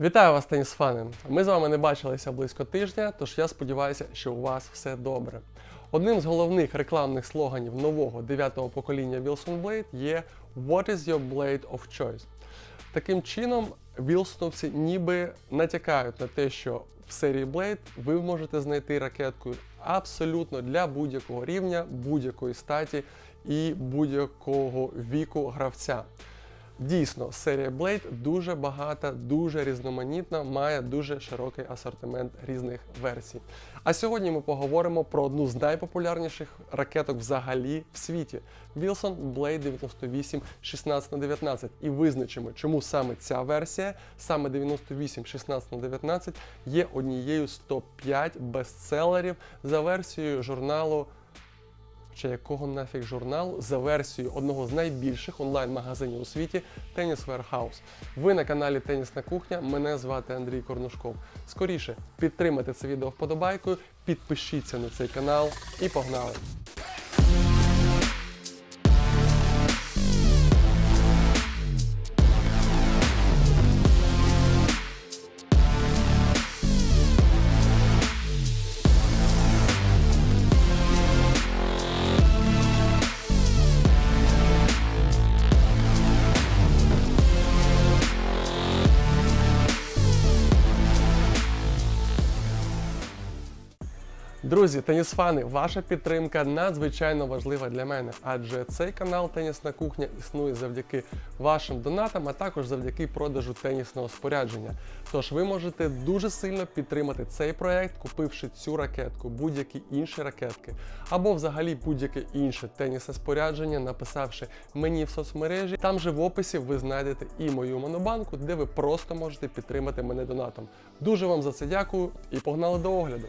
Вітаю вас, тенісфани! Ми з вами не бачилися близько тижня, тож я сподіваюся, що у вас все добре. Одним з головних рекламних слоганів нового дев'ятого покоління Wilson Blade є What is your blade of choice? Таким чином, вілсоновці ніби натякають на те, що в серії Blade ви можете знайти ракетку абсолютно для будь-якого рівня, будь-якої статі і будь-якого віку гравця. Дійсно, серія Blade дуже багата, дуже різноманітна, має дуже широкий асортимент різних версій. А сьогодні ми поговоримо про одну з найпопулярніших ракеток взагалі в світі Wilson Blade 98 16 на 19 і визначимо, чому саме ця версія, саме 98 16 на 19 є однією з топ-5 бестселерів за версією журналу чи якого нафіг журнал за версією одного з найбільших онлайн-магазинів у світі Tennis Warehouse. Ви на каналі Тенісна кухня. Мене звати Андрій Корнушков. Скоріше підтримайте це відео вподобайкою, підпишіться на цей канал і погнали! Друзі, тенісфани, ваша підтримка надзвичайно важлива для мене, адже цей канал Тенісна кухня існує завдяки вашим донатам, а також завдяки продажу тенісного спорядження. Тож ви можете дуже сильно підтримати цей проект, купивши цю ракетку, будь-які інші ракетки, або взагалі будь-яке інше тенісне спорядження, написавши мені в соцмережі. Там же в описі ви знайдете і мою монобанку, де ви просто можете підтримати мене донатом. Дуже вам за це дякую і погнали до огляду.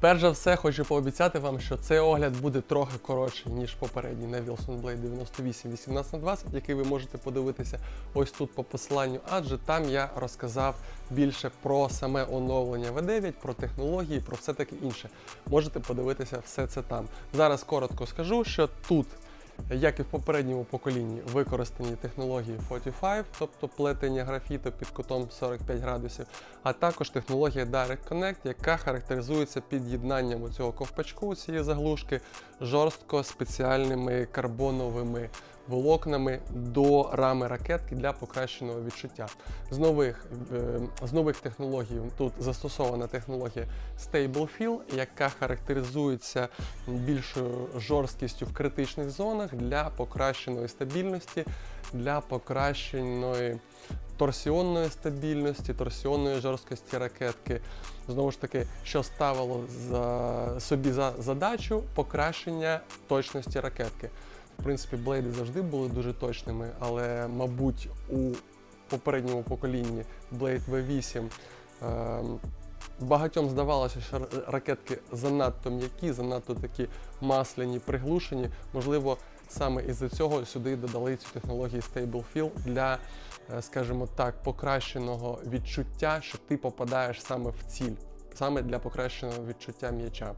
Перш за все, хочу пообіцяти вам, що цей огляд буде трохи коротший, ніж попередній на Wilson Blade 98 18 на 20, який ви можете подивитися ось тут по посиланню, адже там я розказав більше про саме оновлення V9, про технології, про все таке інше. Можете подивитися все це там. Зараз коротко скажу, що тут. Як і в попередньому поколінні, використані технології 45, тобто плетення графіту під кутом 45 градусів, а також технологія Direct Connect, яка характеризується під'єднанням цього ковпачку цієї заглушки жорстко спеціальними карбоновими волокнами до рами ракетки для покращеного відчуття. З нових, е, з нових технологій тут застосована технологія Stable Fill, яка характеризується більшою жорсткістю в критичних зонах для покращеної стабільності, для покращеної торсіонної стабільності, торсіонної жорсткості ракетки. Знову ж таки, що ставило за собі за задачу покращення точності ракетки. В принципі, блейди завжди були дуже точними, але, мабуть, у попередньому поколінні Blade V8 ем, багатьом здавалося, що ракетки занадто м'які, занадто такі масляні, приглушені. Можливо, саме із-за цього сюди додали цю технологію Stable Fill для, е, скажімо так, покращеного відчуття, що ти попадаєш саме в ціль, саме для покращеного відчуття м'яча.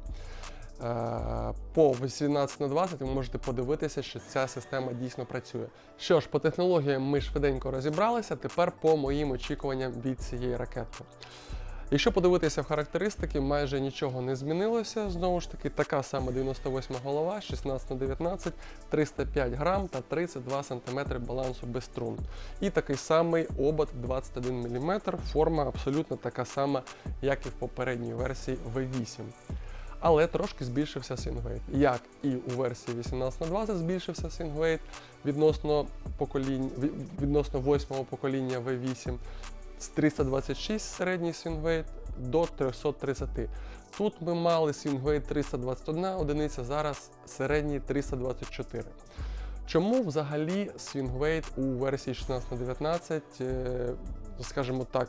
Е, По 18 на 20 ви можете подивитися, що ця система дійсно працює. Що ж, по технологіям ми швиденько розібралися. Тепер по моїм очікуванням від цієї ракетки. Якщо подивитися в характеристики, майже нічого не змінилося. Знову ж таки, така сама 98 голова, 16 на 19, 305 грам та 32 см балансу без струн. І такий самий обод 21 мм, форма абсолютно така сама, як і в попередній версії V8 але трошки збільшився сингвейт. Як і у версії 18 на 20 збільшився сингвейт відносно поколінь, відносно 8 покоління V8 з 326 середній свінгвейт до 330. Тут ми мали свінгвейт 321 одиниця, зараз середній 324. Чому взагалі свінгвейт у версії 16 на 19, е, скажімо так,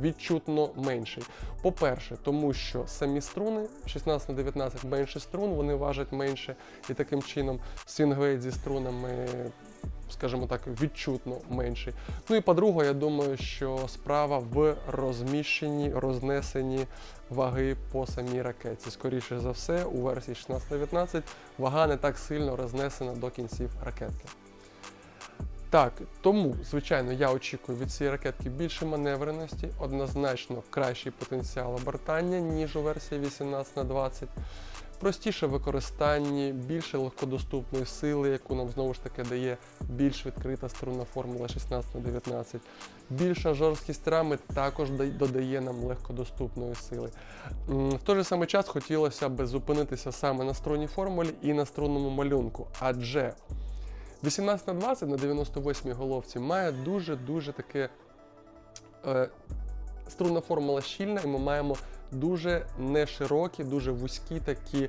відчутно менший. По-перше, тому що самі струни 16 на 19 менше струн, вони важать менше, і таким чином свінгвейт зі струнами. Скажімо так, відчутно менший. Ну і по-друге, я думаю, що справа в розміщенні, рознесенні ваги по самій ракеті. Скоріше за все, у версії 16 на 19 вага не так сильно рознесена до кінців ракетки. Так, тому, звичайно, я очікую від цієї ракетки більше маневреності, однозначно кращий потенціал обертання, ніж у версії 18 на 20 простіше в використанні, більше легкодоступної сили, яку нам знову ж таки дає більш відкрита струнна формула 16 на 19 Більша жорсткість рами також додає нам легкодоступної сили. В той же самий час хотілося б зупинитися саме на струнній формулі і на струнному малюнку, адже 18 на 20 на 98-й головці має дуже-дуже таке е, струнна формула щільна, і ми маємо дуже неширокі, дуже вузькі такі,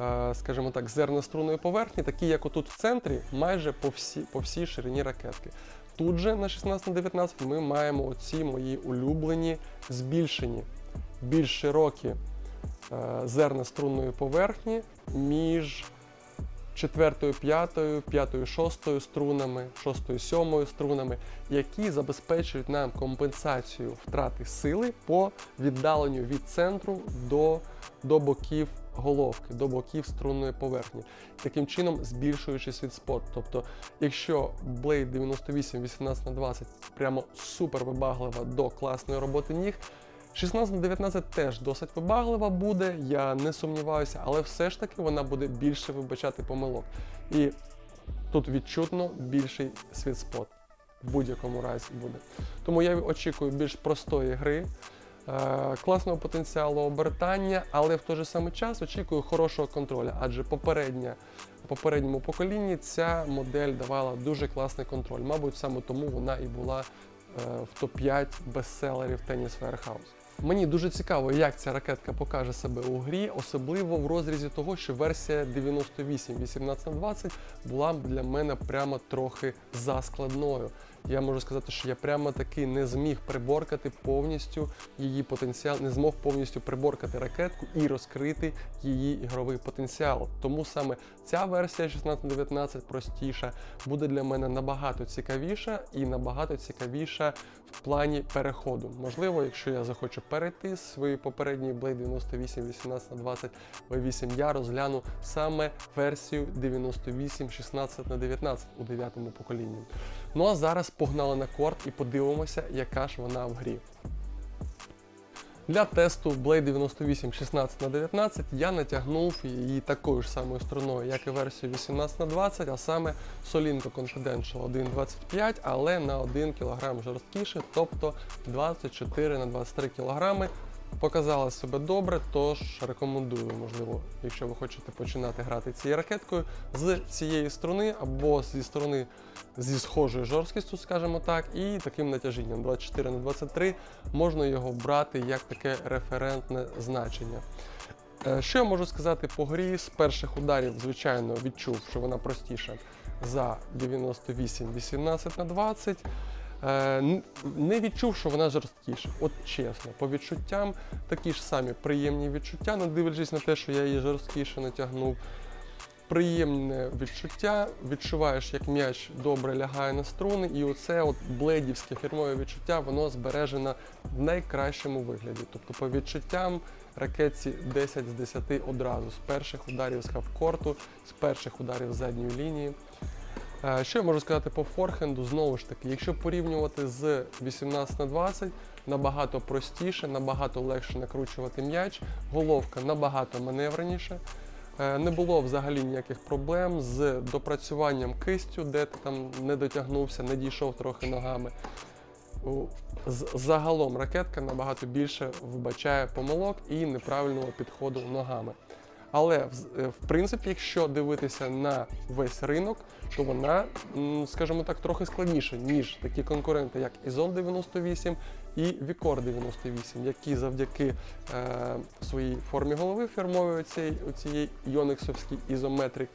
е, скажімо так, зерна струнної поверхні, такі як отут в центрі, майже по всій, по всій ширині ракетки. Тут же на 16 на 19 ми маємо оці мої улюблені збільшені, більш широкі е, зерна струнної поверхні між четвертою, п'ятою, п'ятою, шостою струнами, шостою, сьомою струнами, які забезпечують нам компенсацію втрати сили по віддаленню від центру до, до боків головки, до боків струнної поверхні, таким чином збільшуючи світ спот. Тобто, якщо Blade 98 18 на 20 прямо супер вибаглива до класної роботи ніг. 16 на 19 теж досить вибаглива буде, я не сумніваюся, але все ж таки вона буде більше вибачати помилок. І тут відчутно більший світспот в будь-якому разі буде. Тому я очікую більш простої гри, е, класного потенціалу обертання, але в той же самий час очікую хорошого контролю, адже попередня, попередньому поколінні ця модель давала дуже класний контроль. Мабуть, саме тому вона і була е, в топ-5 бестселерів Tennis Warehouse. Мені дуже цікаво, як ця ракетка покаже себе у грі, особливо в розрізі того, що версія 98 18 на 20 була для мене прямо трохи заскладною. Я можу сказати, що я прямо таки не зміг приборкати повністю її потенціал, не змог повністю приборкати ракетку і розкрити її ігровий потенціал. Тому саме ця версія 16-19 простіша буде для мене набагато цікавіша і набагато цікавіша в плані переходу. Можливо, якщо я захочу перейти з своєї попередньої Blade 98 18 на 20 V8, я розгляну саме версію 98 16 на 19 у 9 поколінні. Ну а зараз погнали на корт і подивимося, яка ж вона в грі. Для тесту Blade 98 16 на 19 я натягнув її такою ж самою струною, як і версію 18 на 20 а саме Solinco Confidential 1.25, але на 1 кг жорсткіше, тобто 24 на 23 кг. Показала себе добре, тож рекомендую, можливо, якщо ви хочете починати грати цією ракеткою з цієї струни або зі сторони зі схожою жорсткістю, скажімо так, і таким натяжінням 24 на 23 можна його брати як таке референтне значення. Е, Що я можу сказати по грі? З перших ударів, звичайно, відчув, що вона простіша за 98 18 на 20. Е, Не відчув, що вона жорсткіша. От чесно, по відчуттям такі ж самі приємні відчуття, не дивлячись на те, що я її жорсткіше натягнув. Приємне відчуття, відчуваєш, як м'яч добре лягає на струни, і оце от блейдівське фірмове відчуття, воно збережено в найкращому вигляді. Тобто, по відчуттям ракетці 10 з 10 одразу, з перших ударів з хавкорту, з перших ударів з задньої лінії. Е, Що я можу сказати по форхенду? Знову ж таки, якщо порівнювати з 18 на 20, набагато простіше, набагато легше накручувати м'яч, головка набагато маневреніша. Е, Не було взагалі ніяких проблем з допрацюванням кистю, де ти там не дотягнувся, не дійшов трохи ногами. Загалом ракетка набагато більше вбачає помилок і неправильного підходу ногами. Але в- е, принципі, якщо дивитися на весь ринок, то вона, скажімо так, трохи складніша, ніж такі конкуренти, як Ізон 98 і Вікор 98, які завдяки е, своїй формі голови фірмової цієї, Йонексовській ізометрик,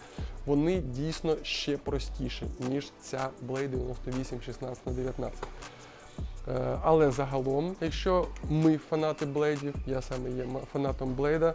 вони дійсно ще простіші, ніж ця Blade 98 16 на 19. Е, Але загалом, якщо ми фанати блейдів, я саме є фанатом блейда,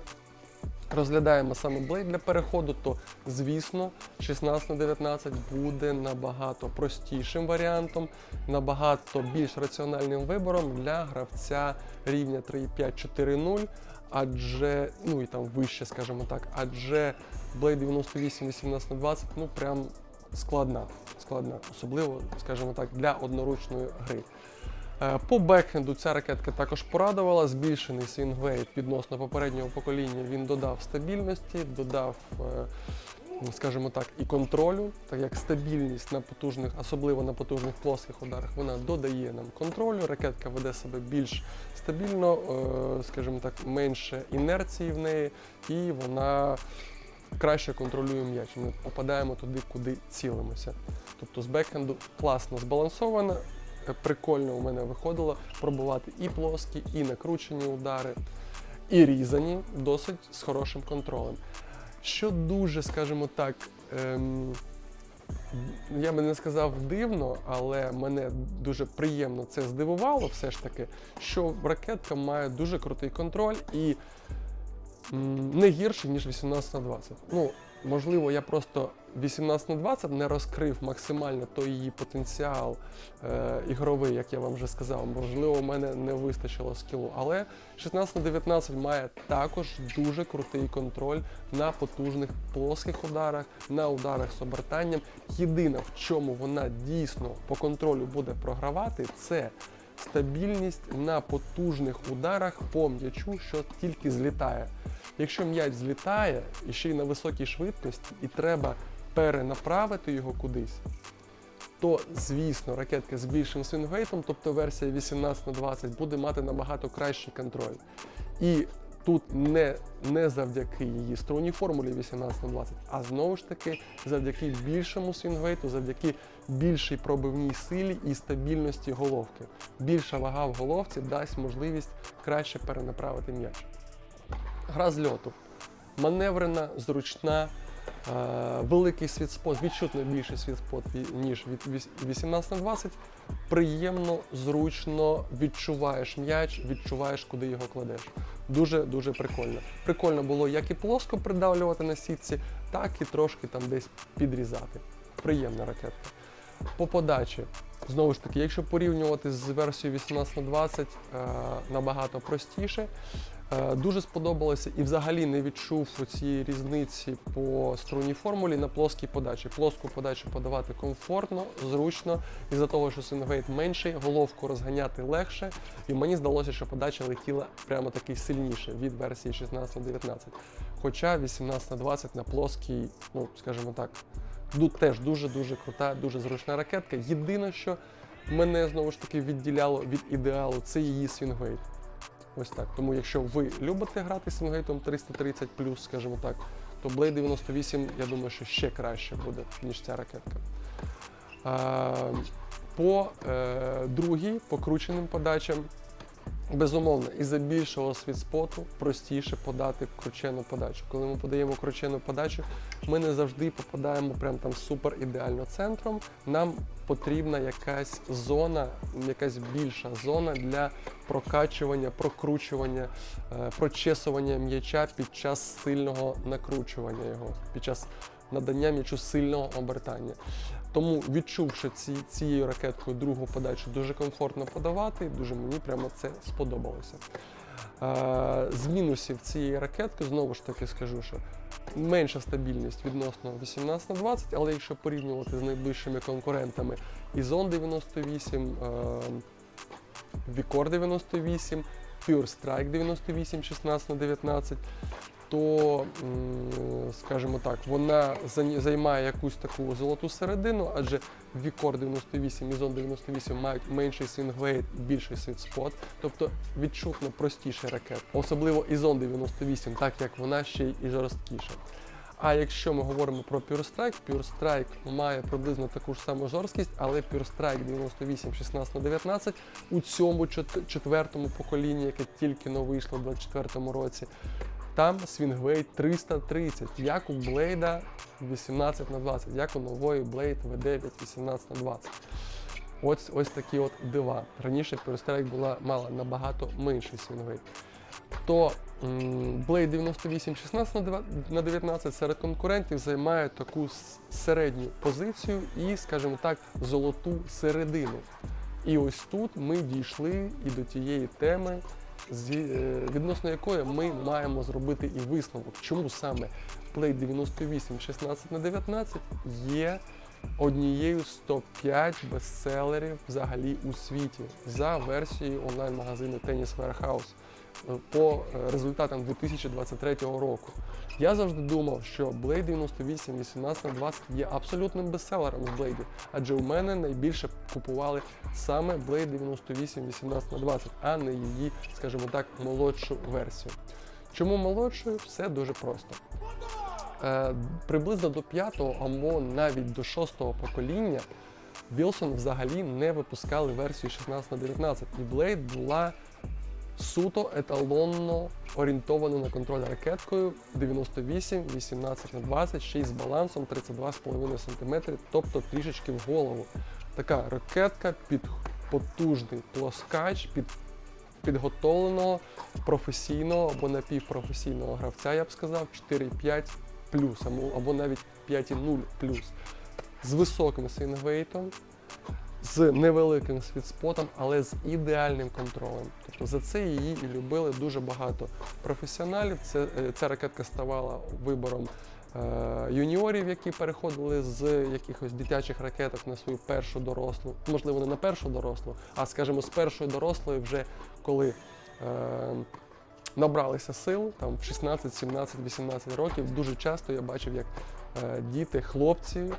розглядаємо саме блейд для переходу, то звісно 16 на 19 буде набагато простішим варіантом, набагато більш раціональним вибором для гравця рівня 3.5-4.0, адже, ну і там вище, скажімо так, адже Blade 98 18 на 20, ну прям складна. складна, особливо, скажімо так, для одноручної гри. Е, По бекхенду ця ракетка також порадувала. Збільшений свінгвейт відносно попереднього покоління. Він додав стабільності, додав, е, скажімо так, і контролю, так як стабільність на потужних, особливо на потужних плоских ударах, вона додає нам контролю. Ракетка веде себе більш стабільно, е, скажімо так, менше інерції в неї, і вона краще контролює м'яч. Ми попадаємо туди, куди цілимося. Тобто з бекхенду класно збалансовано, е, прикольно у мене виходило пробувати і плоскі, і накручені удари, і різані досить з хорошим контролем. Що дуже, скажімо так, ем, я би не сказав дивно, але мене дуже приємно це здивувало все ж таки, що ракетка має дуже крутий контроль і м, не гірший, ніж 18 на 20. Ну, можливо, я просто 18 на 20 не розкрив максимально той її потенціал е, ігровий, як я вам вже сказав. Можливо, у мене не вистачило скілу. Але 16 на 19 має також дуже крутий контроль на потужних плоских ударах, на ударах з обертанням. Єдине, в чому вона дійсно по контролю буде програвати, це стабільність на потужних ударах по м'ячу, що тільки злітає. Якщо м'яч злітає і ще й на високій швидкості, і треба перенаправити його кудись, то звісно ракетка з більшим свінгейтом, тобто версія 18 на 20, буде мати набагато кращий контроль. І тут не, не завдяки її струнній формулі 18 на 20, а знову ж таки завдяки більшому свінгвейту, завдяки більшій пробивній силі і стабільності головки. Більша вага в головці дасть можливість краще перенаправити м'яч. Гра з льоту. Маневрена, зручна, великий світспот, відчутно більший світспот, ві- ніж від 18 на 20. Приємно, зручно відчуваєш м'яч, відчуваєш, куди його кладеш. Дуже дуже прикольно. Прикольно було як і плоско придавлювати на сітці, так і трошки там десь підрізати. Приємна ракетка. По подачі. Знову ж таки, якщо порівнювати з версією 18 на 20, е, набагато простіше. Е, Дуже сподобалося і взагалі не відчув цієї різниці по струнній формулі на плоскій подачі. Плоску подачу подавати комфортно, зручно, із-за того, що сингвейт менший, головку розганяти легше. І мені здалося, що подача летіла прямо таки сильніше від версії 16 на 19. Хоча 18 на 20 на плоскій, ну скажімо так, теж дуже-дуже крута, дуже зручна ракетка. Єдине, що мене знову ж таки відділяло від ідеалу, це її свінгвейт. Ось так. Тому якщо ви любите грати з свінгейтом 330 скажімо так, то Blade 98, я думаю, що ще краще буде, ніж ця ракетка. По е, другій, покрученим подачам, безумовно, із-за більшого світспоту простіше подати кручену подачу. Коли ми подаємо кручену подачу, ми не завжди попадаємо прям там супер ідеально центром. Нам потрібна якась зона, якась більша зона для прокачування, прокручування, е, прочесування м'яча під час сильного накручування його, під час надання м'ячу сильного обертання. Тому відчувши ці, цією ракеткою другу подачу, дуже комфортно подавати, дуже мені прямо це сподобалося. Е, З мінусів цієї ракетки, знову ж таки скажу, що менша стабільність відносно 18 на 20, але якщо порівнювати з найближчими конкурентами Ізон 98, е, Вікор 98, Pure Strike 98, 16 на 19, то, скажімо так, вона займає якусь таку золоту середину, адже Вікор 98 і Зон 98 мають менший свінгвейт, більший світспот, тобто відчутно простіший ракет. Особливо Ізон 98, так як вона ще й і жорсткіша. А якщо ми говоримо про Pure Strike, Pure Strike має приблизно таку ж саму жорсткість, але Pure Strike 98 16 на 19 у цьому четвертому поколінні, яке тільки но вийшло в 24 році, там свінгвейт 330, як у Блейда 18 на 20, як у нової Blade V9 18 на 20. Ось, ось такі от дива. Раніше Pure була мала набагато менший свінгвейт. То Blade 98 16 на 19 серед конкурентів займає таку середню позицію і, скажімо так, золоту середину. І ось тут ми дійшли і до тієї теми, відносно якої ми маємо зробити і висновок, чому саме Play 98 16 на 19 є однією з топ-5 бестселерів взагалі у світі за версією онлайн-магазину Tennis Warehouse. е, по е, результатам 2023 року. Я завжди думав, що Blade 98 18 на 20 є абсолютним бестселером з Blade, адже у мене найбільше купували саме Blade 98 18 на 20, а не її, скажімо так, молодшу версію. Чому молодшою? Все дуже просто. Е, приблизно до п'ятого або навіть до шостого покоління Wilson взагалі не випускали версію 16 на 19, і Blade була суто еталонно орієнтована на контроль ракеткою 98, 18 на 20, ще й з балансом 32,5 см, тобто трішечки в голову. Така ракетка під потужний плоскач, під підготовленого професійного або напівпрофесійного гравця, я б сказав, 4,5 плюс, або, навіть 5,0 плюс. З високим свінгвейтом, з невеликим світспотом, але з ідеальним контролем. Тобто за це її і любили дуже багато професіоналів. Це, е, ця ракетка ставала вибором е, юніорів, які переходили з якихось дитячих ракеток на свою першу дорослу, можливо, не на першу дорослу, а скажімо, з першої дорослої, вже коли е, набралися сил, там в 16, 17, 18 років. Дуже часто я бачив, як діти, хлопці е,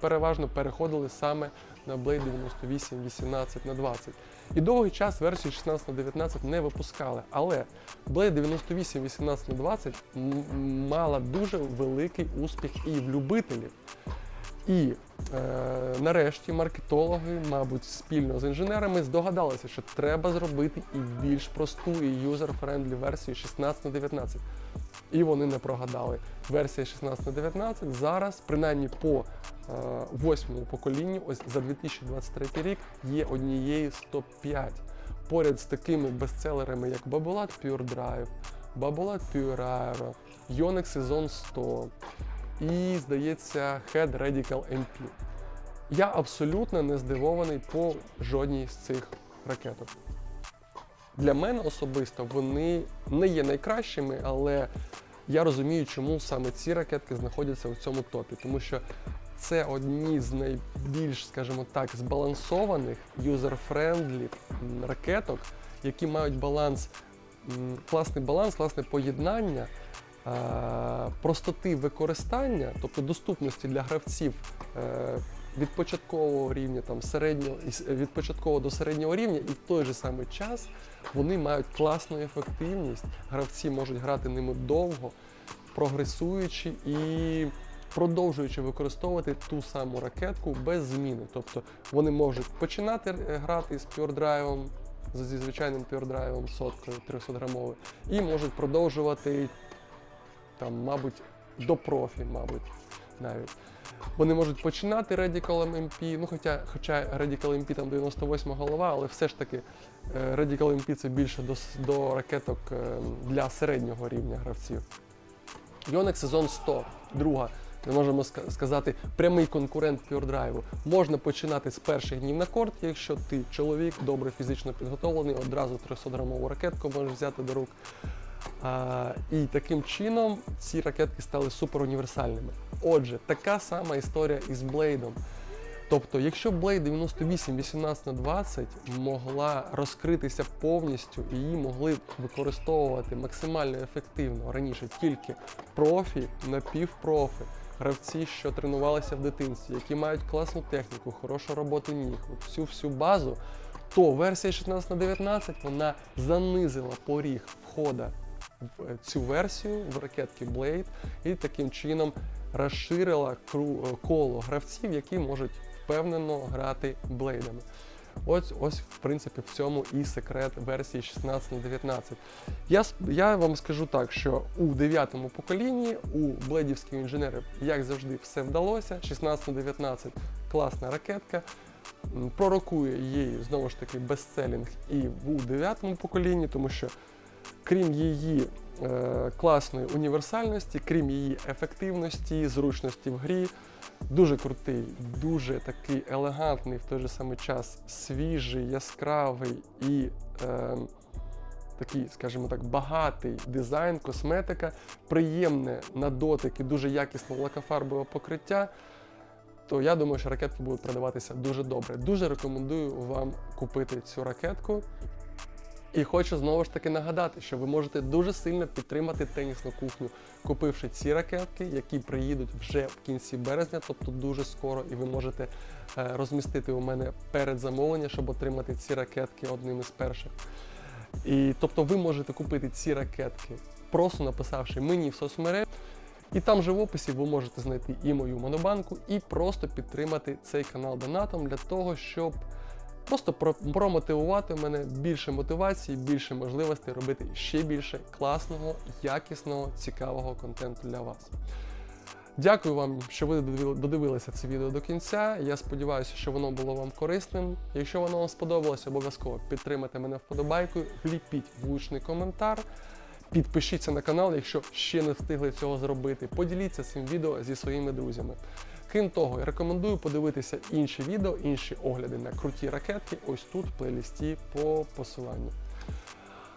переважно переходили саме на Blade 98 18 на 20. І довгий час версію 16 на 19 не випускали. Але Blade 98 18 на 20 мала дуже великий успіх і в любителів. І е, нарешті маркетологи, мабуть, спільно з інженерами здогадалися, що треба зробити і більш просту і юзер-френдлі версію 16 на 19. І вони не прогадали. Версія 16 на 19 зараз, принаймні по е, восьмому поколінню, ось за 2023 рік, є однією з топ-5. Поряд з такими бестселерами, як Babolat Pure Drive, Babolat Pure Aero, Yonex Season 100 і, здається, Head Radical MP. Я абсолютно не здивований по жодній з цих ракеток. Для мене особисто вони не є найкращими, але я розумію, чому саме ці ракетки знаходяться у цьому топі, тому що це одні з найбільш, скажімо так, збалансованих, юзер-френдлі ракеток, які мають баланс, класний баланс, класне поєднання простоти використання, тобто доступності для гравців е, від початкового рівня, там середнього від початкового до середнього рівня, і в той же самий час вони мають класну ефективність. Гравці можуть грати ними довго, прогресуючи і продовжуючи використовувати ту саму ракетку без зміни. Тобто вони можуть починати е, грати з пюрдрайвом, зі звичайним пюрдрайвом соткою 300 грамовою, і можуть продовжувати там, мабуть, до профі, мабуть, навіть. Вони можуть починати Radical MP, ну хоча, хоча Radical MP там 98 голова, але все ж таки е, Radical MP це більше до, до ракеток е, для середнього рівня гравців. Yonex сезон 100, друга, ми можемо сказати, прямий конкурент Drive. Можна починати з перших днів на корт, якщо ти чоловік, добре фізично підготовлений, одразу 300-грамову ракетку можеш взяти до рук. А, і таким чином ці ракетки стали суперуніверсальними. Отже, така сама історія із Блейдом. Тобто, якщо Blade 98 18 на 20 могла розкритися повністю і її могли використовувати максимально ефективно раніше тільки профі, напівпрофи, гравці, що тренувалися в дитинстві, які мають класну техніку, хорошу роботу ніг, всю всю базу, то версія 16 на 19 вона занизила поріг входа в е, цю версію в ракетки Blade і таким чином розширила коло гравців, які можуть впевнено грати блейдами. Ось, ось, в принципі, в цьому і секрет версії 16 на 19. Я, я вам скажу так, що у дев'ятому поколінні у блейдівських інженерів, як завжди, все вдалося. 16 на 19 класна ракетка. Пророкує її знову ж таки бестселінг і у дев'ятому поколінні, тому що крім її е, класної універсальності, крім її ефективності, зручності в грі, дуже крутий, дуже такий елегантний, в той же самий час свіжий, яскравий і е, такий, скажімо так, багатий дизайн, косметика, приємне на дотик і дуже якісне лакофарбове покриття. то я думаю, що ракетки будуть продаватися дуже добре. Дуже рекомендую вам купити цю ракетку. І хочу знову ж таки нагадати, що ви можете дуже сильно підтримати тенісну кухню, купивши ці ракетки, які приїдуть вже в кінці березня, тобто дуже скоро, і ви можете е, розмістити у мене передзамовлення, щоб отримати ці ракетки одним із перших. І тобто ви можете купити ці ракетки, просто написавши мені в соцмережі. І там же в описі ви можете знайти і мою монобанку, і просто підтримати цей канал донатом для того, щоб просто про- промотивувати мене більше мотивації, більше можливостей робити ще більше класного, якісного, цікавого контенту для вас. Дякую вам, що ви додивилися це відео до кінця. Я сподіваюся, що воно було вам корисним. Якщо воно вам сподобалось, обов'язково підтримайте мене вподобайкою, вліпіть влучний коментар. Підпишіться на канал, якщо ще не встигли цього зробити. Поділіться цим відео зі своїми друзями. Крім того, я рекомендую подивитися інші відео, інші огляди на круті ракетки ось тут в плейлісті по посиланню.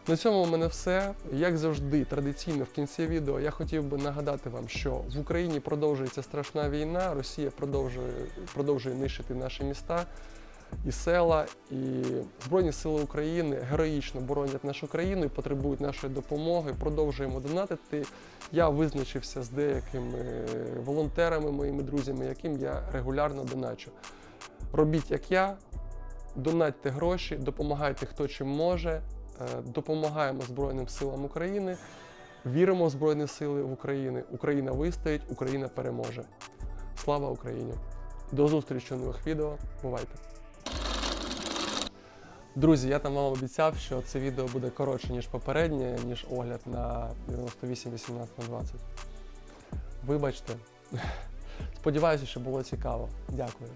На цьому у мене все. Як завжди, традиційно в кінці відео я хотів би нагадати вам, що в Україні продовжується страшна війна, Росія продовжує, продовжує нищити наші міста і села, і Збройні Сили України героїчно боронять нашу країну і потребують нашої допомоги. Продовжуємо донатити. Я визначився з деякими волонтерами, моїми друзями, яким я регулярно доначу. Робіть як я, донатьте гроші, допомагайте хто чим може, е, допомагаємо Збройним силам України, віримо в Збройні Сили в Україні. Україна вистоїть, Україна переможе. Слава Україні! До зустрічі у нових відео. Бувайте! Друзі, я там вам обіцяв, що це відео буде коротше, ніж попереднє, ніж огляд на 98 18 на 20. Вибачте. Сподіваюся, що було цікаво. Дякую.